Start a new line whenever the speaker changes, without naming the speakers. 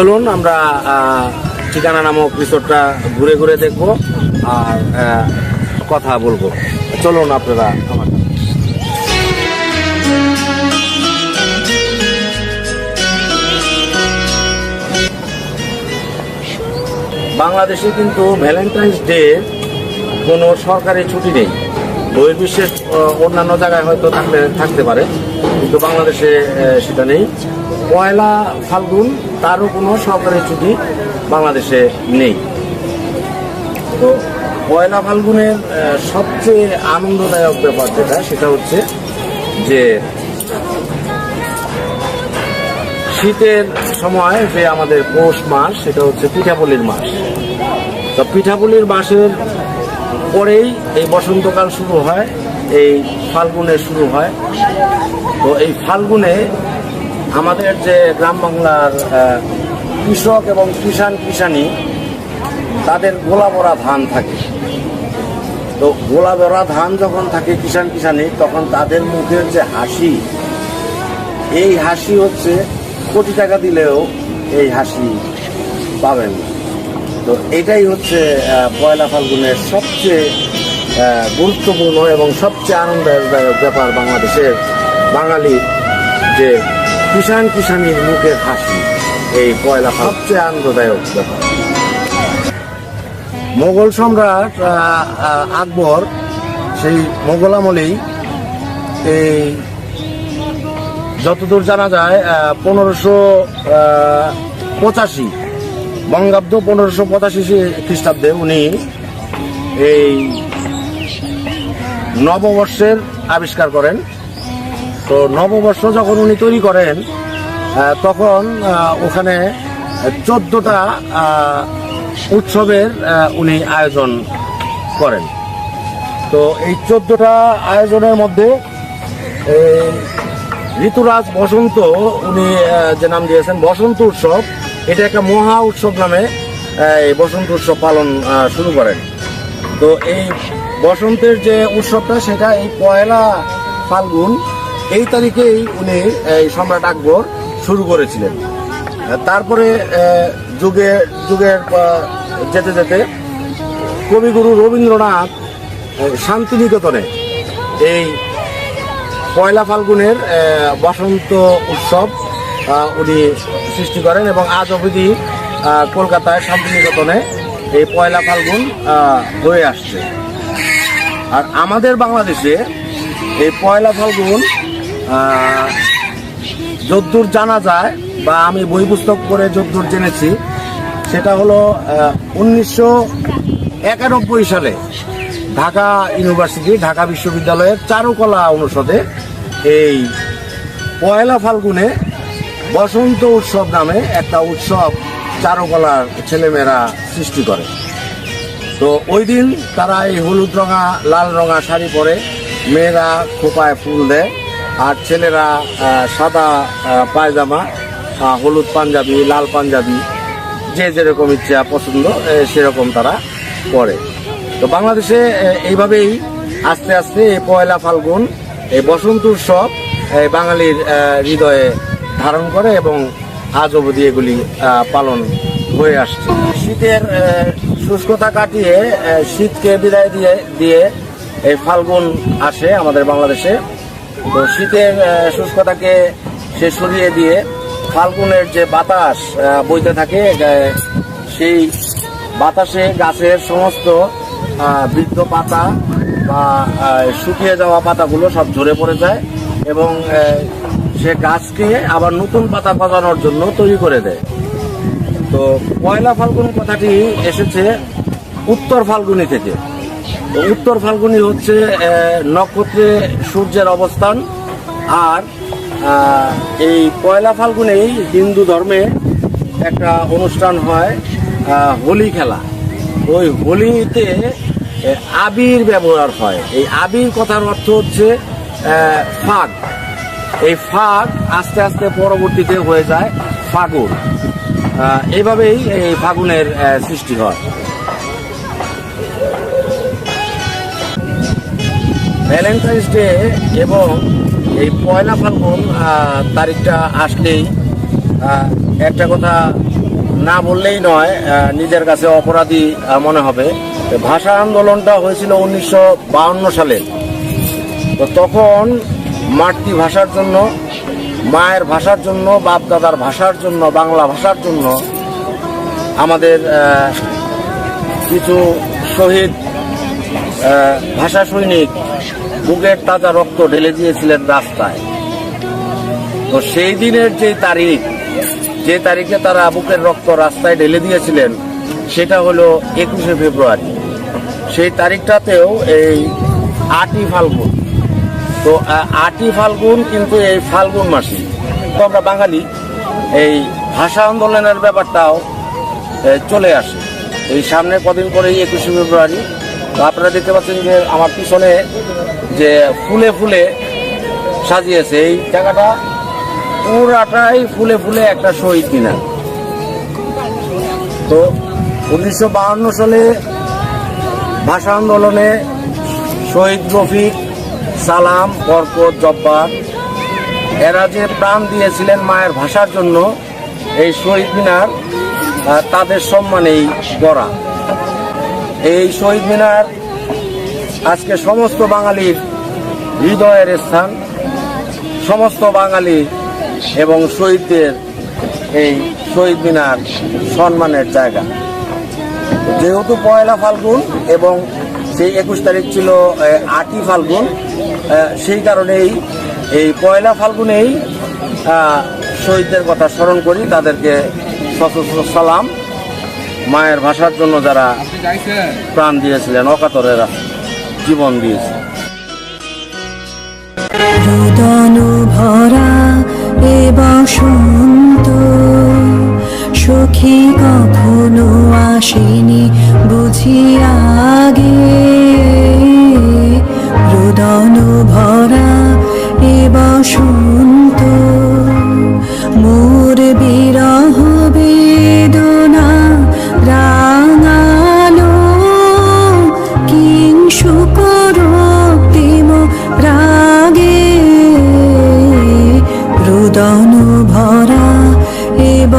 চলুন আমরা ঠিকানা নামক রিসোর্টটা ঘুরে ঘুরে দেখব আর কথা বলব। চলুন আপনারা আমার বাংলাদেশে কিন্তু ভ্যালেন্টাইন্স ডে কোনো সরকারি ছুটি নেই। বহির্বিশ্বের অন্যান্য জায়গায় হয়তো থাকতে থাকতে পারে, কিন্তু বাংলাদেশে সেটা নেই। পয়লা ফাল্গুন তারও কোনো সরকারি ছুটি বাংলাদেশে নেই। তো পয়লা ফাল্গুনের সবচেয়ে আনন্দদায়ক ব্যাপার যেটা, সেটা হচ্ছে যে শীতের সময় যে আমাদের পৌষ মাস, সেটা হচ্ছে পিঠাপুলির মাস। তো পিঠাপুলির মাসের পরেই এই বসন্তকাল শুরু হয়, এই ফাল্গুনে শুরু হয়। তো এই ফাল্গুনে আমাদের যে গ্রাম বাংলার কৃষক এবং কিষান কিষানি তাদের গোলা ভরা ধান থাকে। তো গোলা ভরা ধান যখন থাকে কিষান কিষানি তখন তাদের মুখের যে হাসি, এই হাসি হচ্ছে কোটি টাকা দিলেও এই হাসি পাবেন তো এটাই হচ্ছে পয়লা ফাল্গুনের সবচেয়ে গুরুত্বপূর্ণ এবং সবচেয়ে আনন্দদায়ক ব্যাপার বাংলাদেশের বাঙালি যে কিষান কিষানির মুখে হাসি এই পয়লা সবচেয়ে আনন্দদায়ক ব্যাপার। মোগল সম্রাট আকবর সেই মোগল আমলেই এই যতদূর জানা যায় পনেরোশো পঁচাশি বঙ্গাব্দ পনেরোশো পঁচাশি খ্রিস্টাব্দে উনি এই নববর্ষের আবিষ্কার করেন। তো নববর্ষ যখন উনি তৈরি করেন তখন ওখানে চোদ্দটা উৎসবের উনি আয়োজন করেন। তো এই চোদ্দটা আয়োজনের মধ্যে ঋতুরাজ বসন্ত, উনি যে নাম দিয়েছেন, বসন্ত উৎসব, এটা একটা মহা উৎসব নামে এই বসন্ত উৎসব পালন শুরু করেন। তো এই বসন্তের যে উৎসবটা, সেটা এই পয়লা ফাল্গুন এই তারিখেই উনি এই সম্রাট আকবর শুরু করেছিলেন। তারপরে যুগে যুগের যেতে যেতে কবিগুরু রবীন্দ্রনাথ শান্তিনিকেতনে এই পয়লা ফাল্গুনের বসন্ত উৎসব উনি সৃষ্টি করেন এবং আজ অবধি কলকাতায় শান্তিনিকেতনে এই পয়লা ফাল্গুন হয়ে আসছে। আর আমাদের বাংলাদেশে এই পয়লা ফাল্গুন যদ্দূর জানা যায় বা আমি বই পুস্তক পড়ে যদ্দূর জেনেছি, সেটা হলো উনিশশো একানব্বই সালে ঢাকা ইউনিভার্সিটি, ঢাকা বিশ্ববিদ্যালয়ের চারুকলা অনুষদে এই পয়লা ফাল্গুনে বসন্ত উৎসব নামে একটা উৎসব চারুকলার ছেলেমেয়েরা সৃষ্টি করে। তো ওই দিন তারা এই হলুদ রঙা, লাল রঙা শাড়ি পরে মেয়েরা খোপায় ফুল দেয়। আর ছেলেরা সাদা পায়জামা হলুদ পাঞ্জাবি, লাল পাঞ্জাবি, যে যেরকম ইচ্ছা পছন্দ সেরকম তারা পরে। তো বাংলাদেশে এইভাবেই আস্তে আস্তে এই পয়লা ফাল্গুন, এই বসন্ত উৎসব, এই বাঙালির হৃদয়ে ধারণ করে এবং আজ অবধি এগুলি পালন হয়ে আসছে। শীতের শুষ্কতা কাটিয়ে শীতকে বিদায় দিয়ে দিয়ে এই ফাল্গুন আসে আমাদের বাংলাদেশে। তো শীতের শুষ্কতাকে সে সরিয়ে দিয়ে ফাল্গুনের যে বাতাস বইতে থাকে সেই বাতাসে গাছের সমস্ত বৃদ্ধ পাতা বা শুকিয়ে যাওয়া পাতাগুলো সব ঝরে পড়ে যায় এবং সে গাছকে আবার নতুন পাতা গজানোর জন্য তৈরি করে দেয়। তো পয়লা ফাল্গুন কথাটি এসেছে উত্তর ফাল্গুনি থেকে। উত্তর ফাল্গুনি হচ্ছে নক্ষত্রে সূর্যের অবস্থান আর এই পয়লা ফাল্গুনেই হিন্দু ধর্মে একটা অনুষ্ঠান হয় হোলি খেলা। ওই হোলিতে আবির ব্যবহার হয়। এই আবির কথার অর্থ হচ্ছে ফাগ। এই ফাগ আস্তে আস্তে পরবর্তীতে হয়ে যায় ফাগুন। এইভাবেই এই ফাগুনের সৃষ্টি হয়। ভ্যালেন্টাইন্স ডে এবং এই পয়লা ফাল্গুন তারিখটা আসলেই একটা কথা না বললেই নয় নিজের কাছে অপরাধী মনে হবে। ভাষা আন্দোলনটা হয়েছিল উনিশশো সালে। তো তখন মাতৃভাষার জন্য, মায়ের ভাষার জন্য বাপ দাদার ভাষার জন্য, বাংলা ভাষার জন্য আমাদের কিছু শহীদ ভাষা সৈনিক বুকের তাজা রক্ত ঢেলে দিয়েছিলেন রাস্তায়। তো সেই দিনের যে তারিখ, যে তারিখে তারা বুকের রক্ত রাস্তায় ঢেলে দিয়েছিলেন, সেটা হলো একুশে ফেব্রুয়ারি। সেই তারিখটাতেও এই আটই ফাল্গুন। তো আটই ফাল্গুন কিন্তু এই ফাল্গুন মাসে। তো আমরা বাঙালি, এই ভাষা আন্দোলনের ব্যাপারটাও চলে আসে। এই সামনে কদিন পরেই একুশে ফেব্রুয়ারি তো আপনারা দেখতে পাচ্ছেন যে আমার পিছনে যে ফুলে ফুলে সাজিয়েছে, এই জায়গাটা পুরাটাই ফুলে ফুলে একটা শহীদ মিনার। তো উনিশশো সালে ভাষা আন্দোলনে শহীদ রফিক সালাম, বরকত, জব্বার, এরা যে প্রাণ দিয়েছিলেন মায়ের ভাষার জন্য, এই শহীদ মিনার তাদের সম্মানেই গড়া। এই শহীদ মিনার আজকে সমস্ত বাঙালির হৃদয়ের স্থান। সমস্ত বাঙালি এবং শহীদদের এই শহীদ মিনার সম্মানের জায়গা। যেহেতু পয়লা ফাল্গুন এবং সেই একুশ তারিখ ছিল আটই ফাল্গুন সেই কারণেই এই পয়লা ফাল্গুনেই শহীদদের কথা স্মরণ করি। তাদেরকে সশস্ত্র সালাম। মায়ের ভাষার জন্য যারা প্রাণ দিয়েছিলেন অকাতরেরা জীবন দিয়েছে।
ভরা সখী কখনো আসেনি বুঝি